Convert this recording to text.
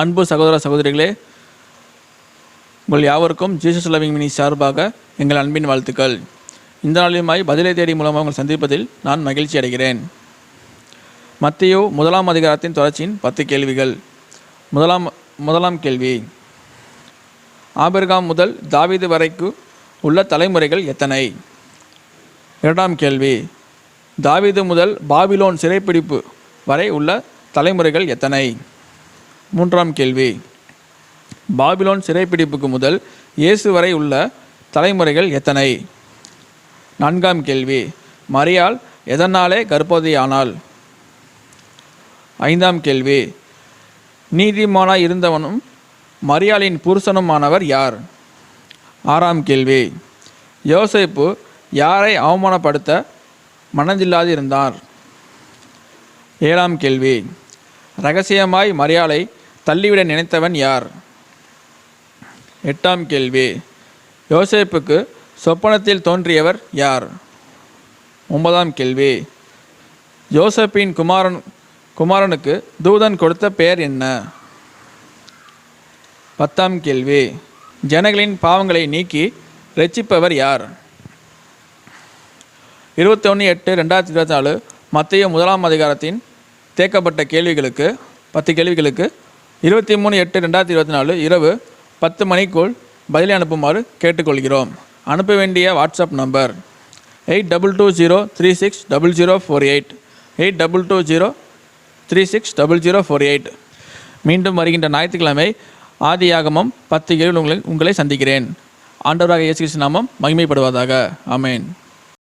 அன்பு சகோதர சகோதரிகளே உங்கள் யாவருக்கும் ஜீசஸ் லவிங் மினி சார்பாக எங்கள் அன்பின் வாழ்த்துக்கள். இந்த நாளிலுமாய் பதிலை தேடி மூலமாக உங்கள் சந்திப்பதில் நான் மகிழ்ச்சி அடைகிறேன். மத்தியோ முதலாம் அதிகாரத்தின் தொடர்ச்சியின் பத்து கேள்விகள். முதலாம் முதலாம் கேள்வி. ஆபிரகாம் முதல் தாவீது வரைக்கு உள்ள தலைமுறைகள் எத்தனை? இரண்டாம் கேள்வி. தாவீது முதல் பாபிலோன் சிறைப்பிடிப்பு வரை உள்ள தலைமுறைகள் எத்தனை? மூன்றாம் கேள்வி. பாபிலோன் சிறைப்பிடிப்புக்கு முதல் இயேசு வரை உள்ள தலைமுறைகள் எத்தனை? நான்காம் கேள்வி. மரியால் எதனாலே கர்ப்பவதியானாள்? ஐந்தாம் கேள்வி. நீதிமானாய் இருந்தவனும் மரியாளின் புருஷனுமானவர் யார்? ஆறாம் கேள்வி. யோசைப்பு யாரை அவமானப்படுத்த மனதில்லாது இருந்தார் ஏழாம் கேள்வி. ரகசியமாய் மரியாளை தள்ளிவிட நினைத்தவன் யார்? எட்டாம் கேள்வி. யோசேப்புக்கு சொப்பனத்தில் தோன்றியவர் யார்? ஒன்பதாம் கேள்வி. ஜோசப்பின் குமாரன் குமாரனுக்கு தூதன் கொடுத்த பெயர் என்ன? பத்தாம் கேள்வி. ஜனங்களின் பாவங்களை நீக்கி ரட்சிப்பவர் யார்? இருபத்தி ஒன்று எட்டு ரெண்டாயிரத்தி இருபத்தி நாலு மத்திய முதலாம் அதிகாரத்தின் தேக்கப்பட்ட கேள்விகளுக்கு பத்து கேள்விகளுக்கு இருபத்தி மூணு எட்டு ரெண்டாயிரத்தி இருபத்தி நாலு இரவு பத்து மணிக்குள் பதிலை அனுப்புமாறு கேட்டுக்கொள்கிறோம். அனுப்ப வேண்டிய WhatsApp number eight double two zero three six double zero four eight. Eight double two zero three six double zero four eight. மீண்டும் வருகின்ற ஞாயிற்றுக்கிழமை ஆதியாகமம் பத்து ஏழு உங்களை உங்களை சந்திக்கிறேன். ஆண்டவராக இயேசு கிறிஸ்து நாமம் மகிமைப்படுவதாக அமேன்